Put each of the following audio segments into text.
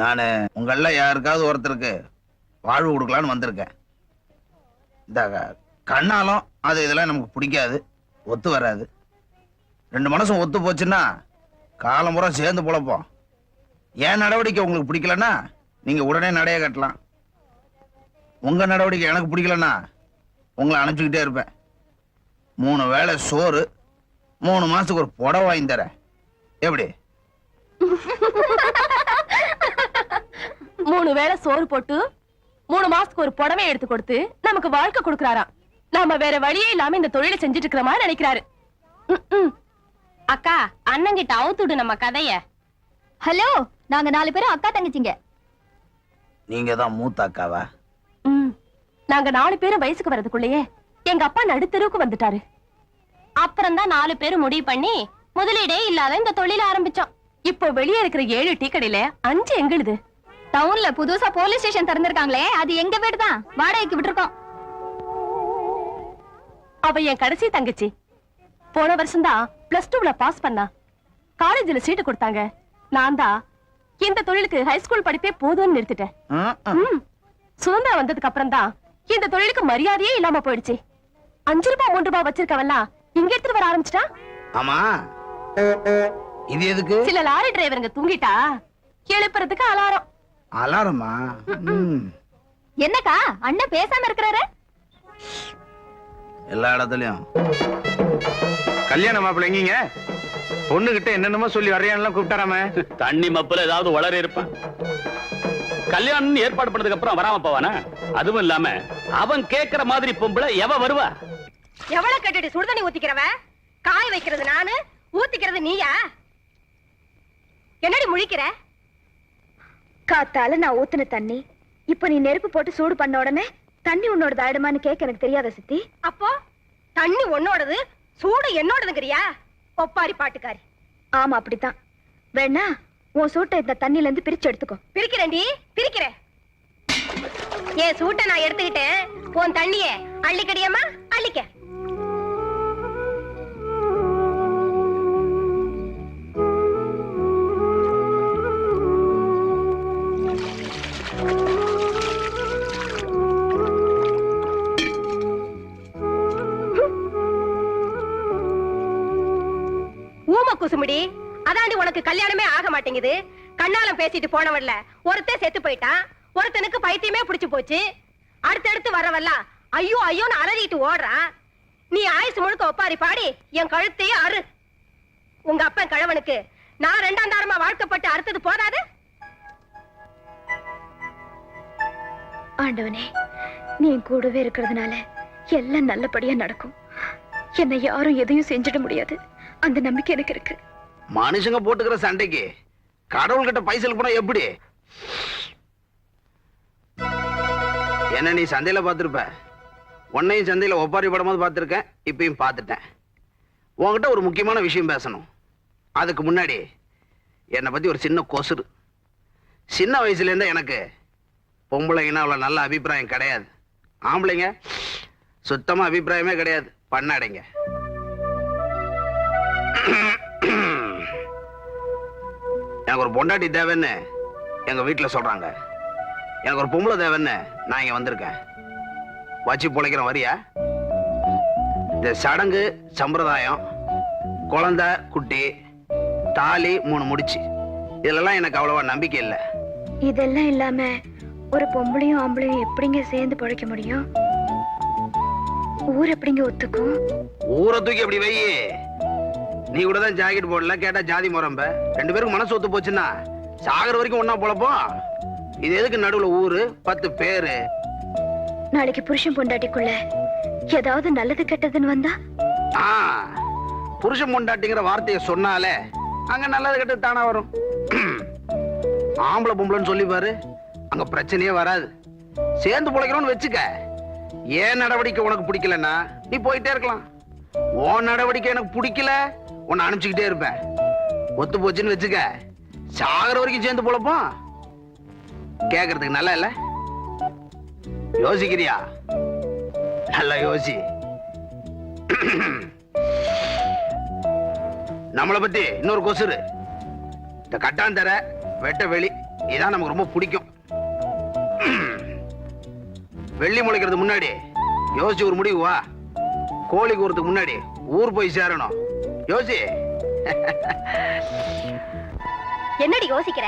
நான். உங்கள யாருக்காவது ஒருத்தருக்கு வாழ்வு கொடுக்கலான்னு வந்திருக்கேன். இந்த கண்ணாலும் அது இதெல்லாம் நமக்கு பிடிக்காது ஒத்து வராது. ரெண்டு மனசும் ஒத்து போச்சுன்னா காலம் பூரா சேர்ந்து பிழப்போம். என் நடவடிக்கை உங்களுக்கு பிடிக்கலன்னா நீங்கள் உடனே நடைய கட்டலாம். உங்கள் நடவடிக்கை எனக்கு பிடிக்கலன்னா உங்களை அனுப்பிச்சிக்கிட்டே இருப்பேன். மூணு வேளை சோறு மூணு மாதத்துக்கு ஒரு புடவை வாங்கி தரேன். எப்படி? மூணு வேளை சோறு போட்டு மூணு மாசத்துக்கு ஒரு புடவை எடுத்து கொடுத்து நமக்கு வாழ்க்கை கொடுக்கறாராம். நாம வேற வழியே இல்லாம இந்த தொழிலை செஞ்சுட்டு இருக்கிற மாதிரி நினைக்கிறாரு. அக்கா அண்ணங்கிட்ட அவுத்துடு நம்ம கதைய. ஹலோ நாங்க நாலு பேரும் அக்கா தங்கச்சிங்க. நீங்க தான் மூத்த அக்காவா? ம். நாங்க நாலு பேரும் வயசுக்கு வர்றதுக்குள்ளேயே எங்க அப்பா நடுத்தெருவுக்கு வந்துட்டாரு. அப்புறம் தான் நாலு பேரும் முடிவு பண்ணி முதலீடே இல்லாத இந்த தொழில ஆரம்பிச்சோம் இப்போ வெளியே இருக்கிற ஏழு டீ கடையில அஞ்சு எங்களுது டவுன்ல புதுசா போலீஸ் ஸ்டேஷன் திறந்திருக்காங்களே அது எங்க வீடு தான். வாடகைக்கு விட்டுருக்கோம். அவ என் கடைசி தங்கச்சி. போன வருஷம் தான் பிளஸ் டூல பாஸ் பண்ணா. காலேஜ்ல சீட்டு கொடுத்தாங்க. நான் தான் இந்த தொழிலுக்கு ஹைஸ்கூல் படிப்பே போதும்னு நிறுத்திட்டேன். சுதந்திரம் வந்ததுக்கு அப்புறம் தான் இந்த தொழிலுக்கு மரியாதையே இல்லாம போயிடுச்சு. அஞ்சு ரூபாய் மூன்று ரூபாய் வச்சிருக்கவெல்லாம் இங்க எடுத்துட்டு வர ஆரம்பிச்சிட்டா? ஆமா. இது எதுக்கு? சில லாரி டிரைவருங்க தூங்கிட்டா எழுப்புறதுக்கு அலாரம். அலாரமா? ம். என்னக்கா அண்ணன் பேசாம இருக்கிறாரு? எல்லா இடத்துலயும். கல்யாண மாப்பிள்ள எங்கீங்க? பொண்ணுகிட்ட என்னென்னமோ சொல்லி வரையான்லாம் கூப்பிட்டாராம. தண்ணி மப்புல ஏதாவது வளர இருப்பான். கல்யாணம் ஏற்பாடு பண்ணதுக்கு அப்புறம் வராம போவானா? அதுவும் இல்லாம அவன் கேக்குற மாதிரி பொம்பளை எவ வருவா? எவ்வளவு கட்டிட்டு சுடுதண்ணி ஊத்திக்கிறவ காய வைக்கிறது நானு ஊத்திக்கிறது நீயா? என்னடி முழிக்கிற? காத்தால நான் ஊத்துன தண்ணி இப்ப நீ நெருப்பு போட்டு சூடு பண்ண உடனே தண்ணி உன்னோட தாயிடுமான்னு கேட்க எனக்கு தெரியாத சித்தி? அப்போ தண்ணி உன்னோடது சூடு என்னோடதுங்கிறியா? ஒப்பாரி பாட்டுக்காரி. ஆமா அப்படித்தான். வேணா உன் சூட்டை இந்த தண்ணில இருந்து பிரிச்சு எடுத்துக்கோ. பிரிக்கிறேன்டி பிரிக்கிறேன் ஏன் சூட்டை நான் எடுத்துக்கிட்டேன் உன் தண்ணிய அள்ளிக்கடியம்மா? அள்ளிக்க. ஊம அதாண்டி உனக்கு கல்யாணமே ஆக மாட்டேங்குது. கண்ணாலம் பேசிட்டு போனவன்ல ஒருத்தன் செத்து போயிட்டான். ஒருத்தனுக்கு பைத்தியமே பிடிச்சு போச்சு. அடுத்தடுத்து வரவெல்லாம் ஐயோ ஐயோன்னு அலறிட்டு ஓடுறான். நீ ஆயுசு முழுக்க ஒப்பாரி பாடி என் கழுத்தையே அரு உங்க அப்பன் கழவனுக்கு நான் ரெண்டாம் தாரமா வாழ்க்கப்பட்டு அறுத்தது போதாது? ஆண்டவனே நீ கூடவே இருக்கிறதுனால எல்லாம் நல்லபடியா நடக்கும். என்னை யாரும் எதையும் செஞ்சிட முடியாது. அந்த நம்பிக்கை எனக்கு இருக்கு. மனுஷங்க போட்டுக்கிற சண்டைக்கு கடவுள்கிட்ட பைசல் போனா எப்படி? என்ன நீ சந்தையில பார்த்துருப்ப? உன்னையும் சந்தையில ஒப்பாரி படும்போது பார்த்துருக்கேன் இப்பயும் பார்த்துட்டேன். உன்கிட்ட ஒரு முக்கியமான விஷயம் பேசணும். அதுக்கு முன்னாடி என்னை பத்தி ஒரு சின்ன கொசுறு. சின்ன வயசுலேருந்தே எனக்கு பொம்பளைங்கன்னா அவ்வளோ நல்ல அபிப்பிராயம் கிடையாது. ஆம்பளைங்க சுத்தமா அபிப்பிராயமே கிடையாது. பண்ணாடைங்க எனக்கு ஒரு பொண்டாட்டி தேவைன்னு எங்க வீட்டுல சொல்றாங்க. எனக்கு ஒரு பொம்பளை தேவைன்னு நான் இங்க வந்திருக்கேன். வச்சு பொழைக்கிறேன் வரியா? இந்த சடங்கு சம்பிரதாயம் குழந்தை குட்டி தாலி மூணு முடிச்சு. இதுலலாம் எனக்கு அவ்வளவா நம்பிக்கை இல்லை. இதெல்லாம் இல்லாம ஒரு பொம்பளையும் ஆம்பளையும் எப்படிங்க சேர்ந்து பழைக்க முடியும்? ஊர் எப்படிங்க ஒத்துக்கும்? ஊரை தூக்கி அப்படி வை நீ கூட தான் ஜாக்கெட் போடல கேட்டா ஜாதி முறம்ப ரெண்டு பேருக்கு மனசு ஒத்து போச்சுன்னா சாகர வரைக்கும் ஒண்ணா போலப்போம் இது எதுக்கு நடுவுல ஊரு பத்து பேரு? நாளைக்கு புருஷன் பொண்டாட்டிக்குள்ள ஏதாவது நல்லது கெட்டதுன்னு வந்தா? ஆ புருஷன் பொண்டாட்டிங்கிற வார்த்தையை சொன்னாலே அங்க நல்லது கெட்டது தானா வரும். ஆம்பளை பொம்பளைன்னு சொல்லி பாரு அங்க பிரச்சனையே வராது. சேர்ந்து பிழைக்கிறோம்னு வச்சுக்க ஏன் நடவடிக்கை உனக்கு பிடிக்கலன்னா நீ போயிட்டே இருக்கலாம். உன் நடவடிக்கை எனக்கு பிடிக்கல உன்னை அனுப்பிச்சுக்கிட்டே இருப்பேன். ஒத்து போச்சுன்னு வச்சுக்க சாகர வரைக்கும் சேர்ந்து போலப்போம் கேக்குறதுக்கு நல்லா இல்ல? யோசிக்கிறியா? நல்லா யோசி. நம்மளை பத்தி இன்னொரு கொசுரு. இந்த கட்டாந்தர வெட்ட வெளி இதான் நமக்கு ரொம்ப பிடிக்கும். வெள்ளி முளைக்கிறது முன்னாடி யோசிச்சு ஒரு முடிவு வா. கோழி கூறதுக்கு முன்னாடி ஊர் போய் சேரணும். யோசி என்னடி யோசிக்கிற?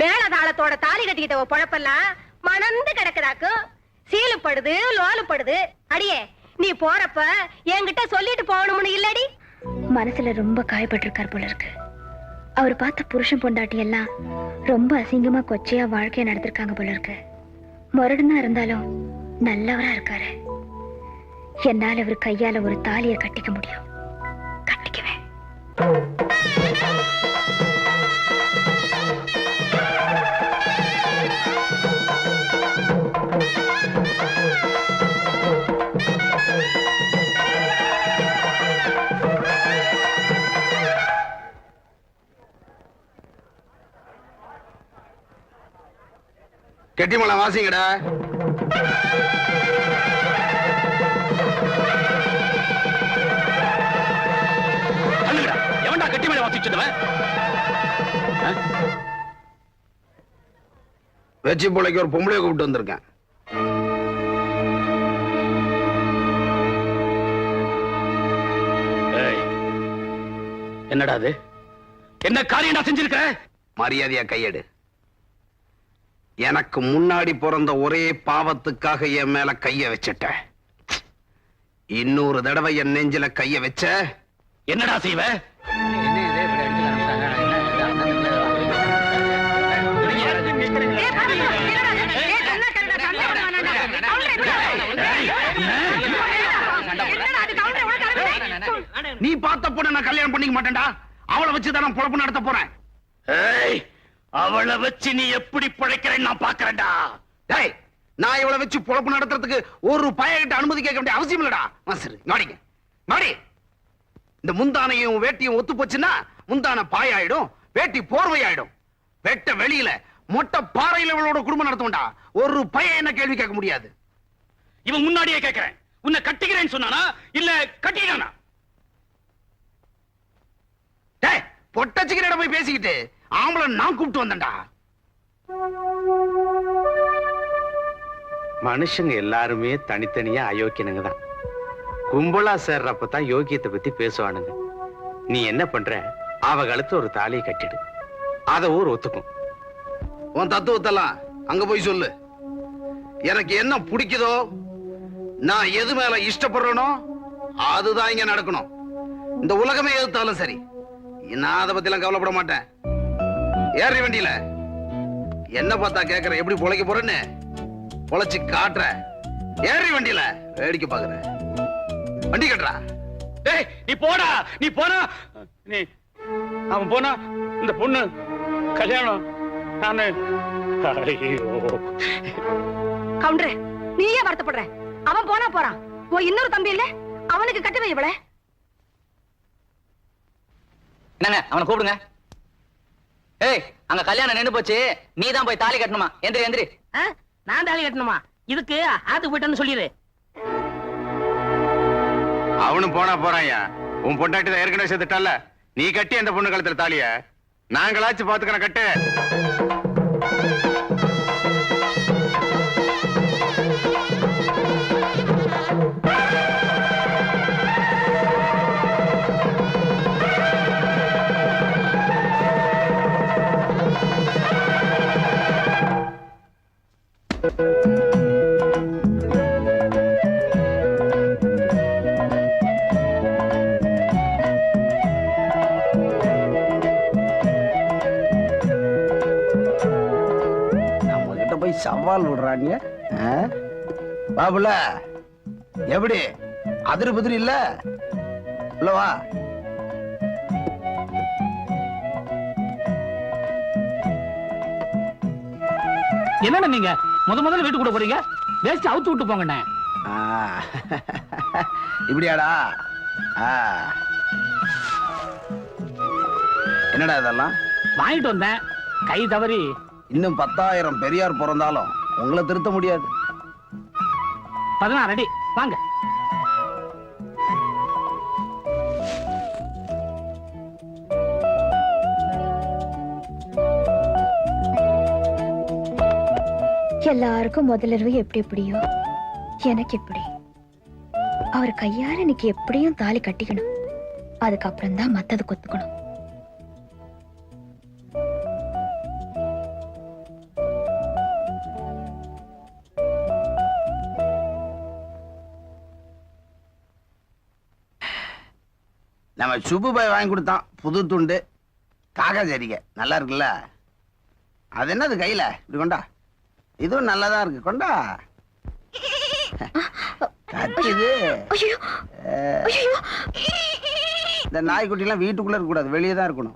மேளதாளத்தோட தாலி கட்டிக்கிட்ட பொழப்பெல்லாம் மணந்து கிடக்குதாக்கும் சீலுப்படுது லோலுப்படுது. அடியே நீ போறப்ப என்கிட்ட சொல்லிட்டு போகணும்னு இல்லடி. மனசுல ரொம்ப காயப்பட்டிருக்கார் போல இருக்கு அவர் பார்த்த புருஷன் பொண்டாட்டி எல்லாம் ரொம்ப அசிங்கமா கொச்சையா வாழ்க்கைய நடத்திருக்காங்க போல இருக்கு முரடுனா இருந்தாலும் நல்லவரா இருக்காரு. என்னால அவர் கையால ஒரு தாலியை கட்டிக்க முடியும். கெட்டிமலை வாசிங்கடா. வெச்சி பிள்ளைக்கு ஒரு பொம்பளைய கூப்பிட்டு வந்திருக்கேன். என்னடா அது? என்ன காரியம் நான் செஞ்சிருக்க? மரியாதையா கையெடு. எனக்கு முன்னாடி பிறந்த ஒரே பாவத்துக்காக என் மேல கைய வச்சிட்ட. இன்னொரு தடவை என் நெஞ்சில கைய வச்ச. என்னடா செய்வ? நீ பார்த்த பொண்ணை நான் கல்யாணம் பண்ணிக்க மாட்டேன்டா. அவளை வச்சுதான் நான் பொழப்பு நடத்த போறேன். ஏய் அவளை வச்சு நீ எப்படி பிழைக்கிறேன்னு நான் பாக்குறேன்டா டேய் நான் இவளை வச்சு பொழப்பு நடத்துறதுக்கு ஒரு பையன்கிட்ட அனுமதி கேட்க வேண்டிய அவசியம் இல்லடா. மாஸ்டர் மாடிங்க மாடி இந்த முந்தானையும் வேட்டியும் ஒத்து போச்சுன்னா முந்தான பாயாயிடும் வேட்டி போர்வை ஆயிடும் வெட்ட வெளியில மொட்டை பாறையில இவளோட குடும்பம் நடத்தும்டா ஒரு பையன் என்ன கேள்வி கேட்க முடியாது. இவன் முன்னாடியே கேக்குறேன் உன்னை கட்டிக்கிறேன்னு சொன்னானா? இல்ல கட்டிக்கிறானா? டேய் பொட்டச்சிக்கிற போய் பேசிக்கிட்டு ஆம்பளை நான் கூப்பிட்டு வந்தேன்டா. மனுஷங்க எல்லாருமே தனித்தனியா அயோக்கியனுங்க தான். கும்பலா சேர்றப்ப தான் யோக்கியத்தை பத்தி பேசுவானுங்க. நீ என்ன பண்ற? அவ கழுத்து ஒரு தாலியை கட்டிடு. அத ஊர் ஒத்துக்கும். உன் தத்துவத்தெல்லாம் அங்க போய் சொல்லு. எனக்கு என்ன பிடிக்குதோ நான் எது மேல இஷ்டப்படுறேனோ அதுதான் இங்க நடக்கணும். இந்த உலகமே எதிர்த்தாலும் சரி. நான் அதை பத்தி எல்லாம் கவலைப்பட மாட்டேன். ஏறி வண்டியில. என்ன பார்த்தா கேக்குற? எப்படி பொழைக்க போறேன்னு? பொழைச்சு காட்டுற. ஏறி வண்டியில. வேடிக்கை பாக்குற. வண்டி கட்டுறா. டேய் நீ போடா நீ போனா நீ அவன் போனா இந்த பொண்ணு கல்யாணம் நானு ஐயோ. கவுண்டரு நீயே வருத்தப்படுற. அவன் போனா போறான். உன் இன்னொரு தம்பி இல்ல? அவனுக்கு கட்டுவே இவள. என்னங்க அவனை கூப்பிடுங்க. ஏய் அங்க கல்யாணம் நின்னு போச்சு. நீ தான் போய் தாலி கட்டணுமா? எந்திரி எந்திரி. நான் தாலி கட்டணுமா? இதுக்கு ஆத்து போயிட்டேன்னு சொல்லிடு அவனும் போனா போறான்யா உன் பொண்டாட்டி தான் ஏற்கனவே செத்துட்டால? நீ கட்டி அந்த பொண்ணு கழுத்துல தாலிய? நாங்களாச்சும் பாத்துக்கிறோம் கட்டு. பாபுல எப்படி அதிரி புதிரி இல்ல? உள்ள வா. என்னண்ணே நீங்க? முத முதல்ல வீட்டு கூட போறீங்க? வேஸ்ட் அவுத்து விட்டு போங்கண்ணே. இப்படியாடா. என்னடா இதெல்லாம்? வாங்கிட்டு வந்தேன். கை தவறி. இன்னும் பத்தாயிரம் பெரியார் பிறந்தாலும் உங்களை திருத்த முடியாது. பதினாறு அடி. வாங்க. எல்லாருக்கும் முதல் எப்படி எப்படியோ. எனக்கு எப்படி. அவர் கையால எனக்கு எப்படியும் தாலி கட்டிக்கணும். அதுக்கப்புறம் தான் மத்தது கொத்துக்கணும். நம்ம சுப்பு பாய் வாங்கி கொடுத்தான். புது துண்டு. காக்கா சரிக்க நல்லா இருக்குல்ல? அது என்னது கையில? இப்படி கொண்டா. இதுவும் நல்லதா இருக்கு. கொண்டா. கத்துது. இந்த நாய்க்குட்டிலாம் வீட்டுக்குள்ள இருக்கக்கூடாது வெளியே தான் இருக்கணும்.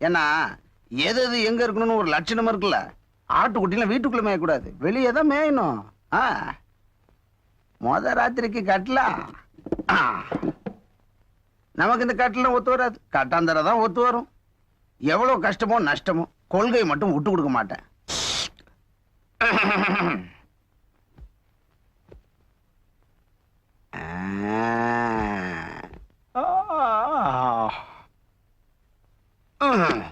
ஏன்னா எது எது எங்க இருக்கணும்னு ஒரு லட்சணம் இருக்குல்ல? ஆட்டுக்குட்டிலாம் வீட்டுக்குள்ள மேயக்கூடாது. வெளியே தான் மேயணும். ஆ. மொத ராத்திரிக்கு கட்டலாம். நமக்கு இந்த கட்டில ஒத்து வராது. கட்டாந்தர தான் ஒத்து வரும். எவ்வளவு கஷ்டமோ நஷ்டமோ கொள்கை மட்டும் விட்டு கொடுக்க மாட்டேன். ஆ.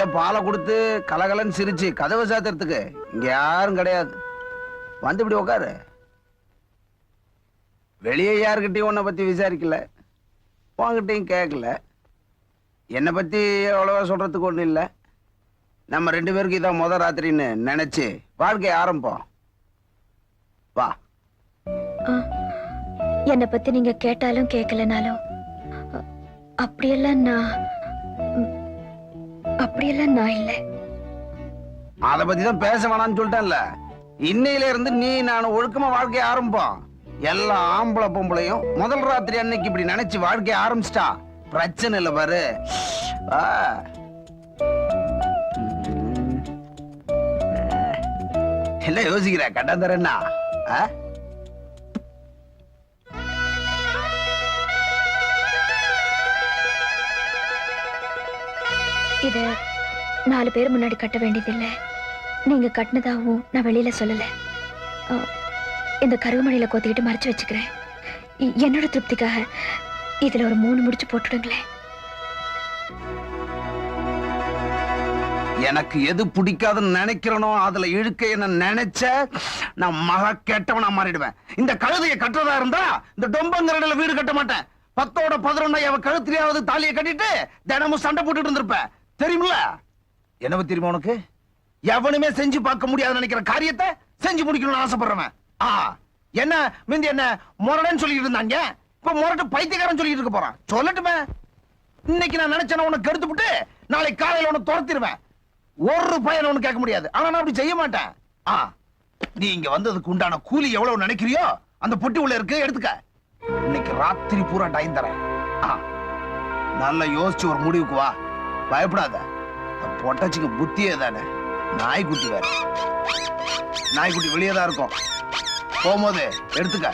கையில பாலை கொடுத்து கலகலன்னு சிரிச்சு கதவை சாத்துறதுக்கு இங்க யாரும் கிடையாது. வந்து இப்படி உட்காரு வெளியே யாருக்கிட்டையும் உன்னை பத்தி விசாரிக்கல. உங்ககிட்டையும் கேட்கல என்னை பத்தி அவ்வளவா சொல்றதுக்கு ஒண்ணும் இல்லை. நம்ம ரெண்டு பேருக்கு இதான் முத ராத்திரின்னு நினைச்சு வாழ்க்கை ஆரம்பம் வா. என்னை பத்தி நீங்க கேட்டாலும் கேட்கலனாலும் அப்படியெல்லாம் நான் அப்படியெல்லாம் நான் இல்லை. அத பத்தி தான் பேச வேணாம்னு சொல்லிட்டேன்ல. இன்னையில இருந்து நீ நான் ஒழுக்கமா வாழ்க்கைய ஆரம்பிப்போம். எல்லா ஆம்பளை பொம்பளையும் முதல் ராத்திரி அன்னைக்கு இப்படி நினைச்சு வாழ்க்கைய ஆரம்பிச்சிட்டா பிரச்சனை இல்லை பாரு. என்ன யோசிக்கிற? கட்டாந்தரன்னா இது நாலு பேர் முன்னாடி கட்ட வேண்டியதில்லை. நீங்க கட்டினதாகவும் நான் வெளியில சொல்லல. இந்த கருவமணியில கோத்திக்கிட்டு மறைச்சு வச்சுக்கிறேன். என்னோட திருப்திக்காக இதுல ஒரு மூணு முடிச்சு போட்டுடுங்களேன். எனக்கு எது பிடிக்காதுன்னு நினைக்கிறனோ அதுல இழுக்க என்ன நினைச்ச நான் மகா கெட்டவனா மாறிடுவேன். இந்த கழுதையை கட்டுறதா இருந்தா இந்த டொம்பங்கரடல வீடு கட்ட மாட்டேன். பத்தோட பதினொன்னா அவ கழுத்துலயாவது தாலியை கட்டிட்டு தினமும் சண்டை போட்டுட்டு இருந்திருப்பேன். தெரியுமில்ல? என்ன தெரியுமா உனக்கு? எவனுமே செஞ்சு பார்க்க முடியாது நினைக்கிற காரியத்தை செஞ்சு முடிக்கணும்னு ஆசைப்படுறவன். ஆ என்ன மிந்தி என்ன முரடன்னு சொல்லிட்டு இருந்தாங்க. இப்ப முரட்டு பைத்தியக்காரன் சொல்லிட்டு இருக்க போறான். சொல்லட்டுமே. இன்னைக்கு நான் நினைச்சேன உனக்கு கெடுத்து விட்டு நாளை காலையில உனக்கு துரத்திடுவேன். ஒரு பையன் ஒண்ணு கேட்க முடியாது. ஆனா நான் அப்படி செய்ய மாட்டேன். ஆ நீ இங்க வந்ததுக்கு உண்டான கூலி எவ்வளவு நினைக்கிறியோ அந்த பொட்டி உள்ள இருக்கு எடுத்துக்க. இன்னைக்கு ராத்திரி பூரா டைம் தரேன். ஆ நல்லா யோசிச்சு ஒரு முடிவுக்கு வா. பயப்படாத. பொட்டாச்சிக்கு பொட்டச்சிக்கு புத்தியே தானே நாய்க்குட்டி வேற. நாய்க்குட்டி வெளியே தான் இருக்கும். போகும்போது எடுத்துக்க.